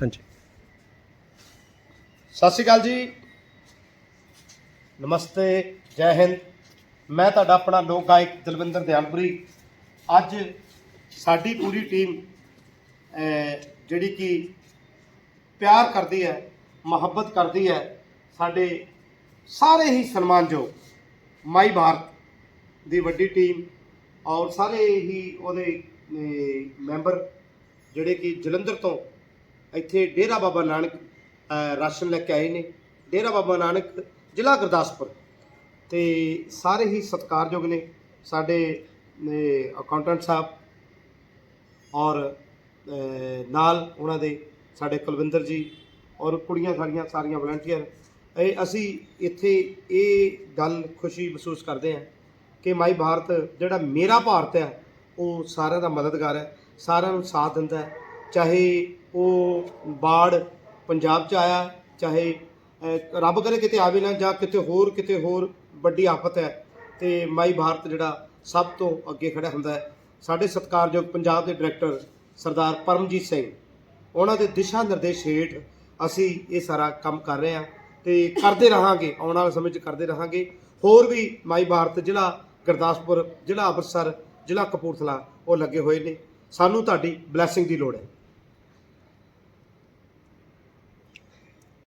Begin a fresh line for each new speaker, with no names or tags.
ਹਾਂਜੀ।
ਸਤਿ ਸ਼੍ਰੀ ਅਕਾਲ ਜੀ। ਨਮਸਤੇ, ਜੈ ਹਿੰਦ। ਮੈਂ ਤੁਹਾਡਾ ਆਪਣਾ ਲੋਕ ਗਾਇਕ ਦਲਵਿੰਦਰ ਦਿਆਲਪੁਰੀ। ਅੱਜ ਸਾਡੀ ਪੂਰੀ ਟੀਮ ਜਿਹੜੀ ਕਿ ਪਿਆਰ ਕਰਦੀ ਹੈ, ਮੁਹੱਬਤ ਕਰਦੀ ਹੈ, ਸਾਡੇ ਸਾਰੇ ਹੀ ਸਨਮਾਨਯੋਗ ਮਾਈ ਭਾਰਤ ਦੀ ਵੱਡੀ ਟੀਮ ਔਰ ਸਾਰੇ ਹੀ ਉਹਦੇ ਮੈਂਬਰ ਜਿਹੜੇ ਕਿ ਜਲੰਧਰ ਤੋਂ ਇੱਥੇ ਡੇਰਾ ਬਾਬਾ ਨਾਨਕ ਰਾਸ਼ਨ ਲੈ ਕੇ ਆਏ ਨੇ। ਡੇਰਾ ਬਾਬਾ ਨਾਨਕ ਜ਼ਿਲ੍ਹਾ ਗੁਰਦਾਸਪੁਰ। ਤੇ ਸਾਰੇ ਹੀ ਸਤਿਕਾਰਯੋਗ ਨੇ ਸਾਡੇ ਅਕਾਊਂਟੈਂਟ ਸਾਹਿਬ ਔਰ ਨਾਲ ਉਹਨਾਂ ਦੇ ਸਾਡੇ ਕੁਲਵਿੰਦਰ ਜੀ ਔਰ ਕੁੜੀਆਂ ਸਾਡੀਆਂ, ਸਾਰੀਆਂ ਵਲੰਟੀਅਰ ਇਹ ਅਸੀਂ ਇੱਥੇ ਇਹ ਗੱਲ ਖੁਸ਼ੀ ਮਹਿਸੂਸ ਕਰਦੇ ਹਾਂ ਕਿ ਮਾਈ ਭਾਰਤ ਜਿਹੜਾ ਮੇਰਾ ਭਾਰਤ ਹੈ, ਉਹ ਸਾਰਿਆਂ ਦਾ ਮਦਦਗਾਰ ਹੈ, ਸਾਰਿਆਂ ਨੂੰ ਸਾਥ ਦਿੰਦਾ ਹੈ। ਚਾਹੇ ਉਹ ਬਾੜ ਪੰਜਾਬ 'ਚ ਆਇਆ, ਚਾਹੇ ਰੱਬ ਕਰੇ ਕਿਤੇ ਆਵੇ ਨਾ ਜਾਂ ਕਿਤੇ ਹੋਰ ਕਿਤੇ ਹੋਰ ਵੱਡੀ ਆਫਤ ਹੈ ਤੇ ਮਾਈ ਭਾਰਤ ਜਿਹੜਾ ਸਭ ਤੋਂ ਅੱਗੇ ਖੜਾ ਹੁੰਦਾ ਹੈ। ਸਾਡੇ ਸਤਿਕਾਰਯੋਗ ਪੰਜਾਬ ਦੇ ਡਾਇਰੈਕਟਰ ਸਰਦਾਰ ਪਰਮਜੀਤ ਸਿੰਘ, ਉਹਨਾਂ ਦੇ ਦਿਸ਼ਾ ਨਿਰਦੇਸ਼ ਹੇਠ ਅਸੀਂ ਇਹ ਸਾਰਾ ਕੰਮ ਕਰ ਰਹੇ ਹਾਂ ਤੇ ਕਰਦੇ ਰਹਾਂਗੇ, ਆਉਣ ਵਾਲੇ ਸਮੇਂ 'ਚ ਕਰਦੇ ਰਹਾਂਗੇ। ਹੋਰ ਵੀ ਮਾਈ ਭਾਰਤ ਜ਼ਿਲ੍ਹਾ ਗੁਰਦਾਸਪੁਰ, ਜ਼ਿਲ੍ਹਾ ਅੰਮ੍ਰਿਤਸਰ, ਜ਼ਿਲ੍ਹਾ ਕਪੂਰਥਲਾ ਉਹ ਲੱਗੇ ਹੋਏ ਨੇ। ਸਾਨੂੰ ਤੁਹਾਡੀ ਬਲੇਸਿੰਗ ਦੀ ਲੋੜ ਹੈ।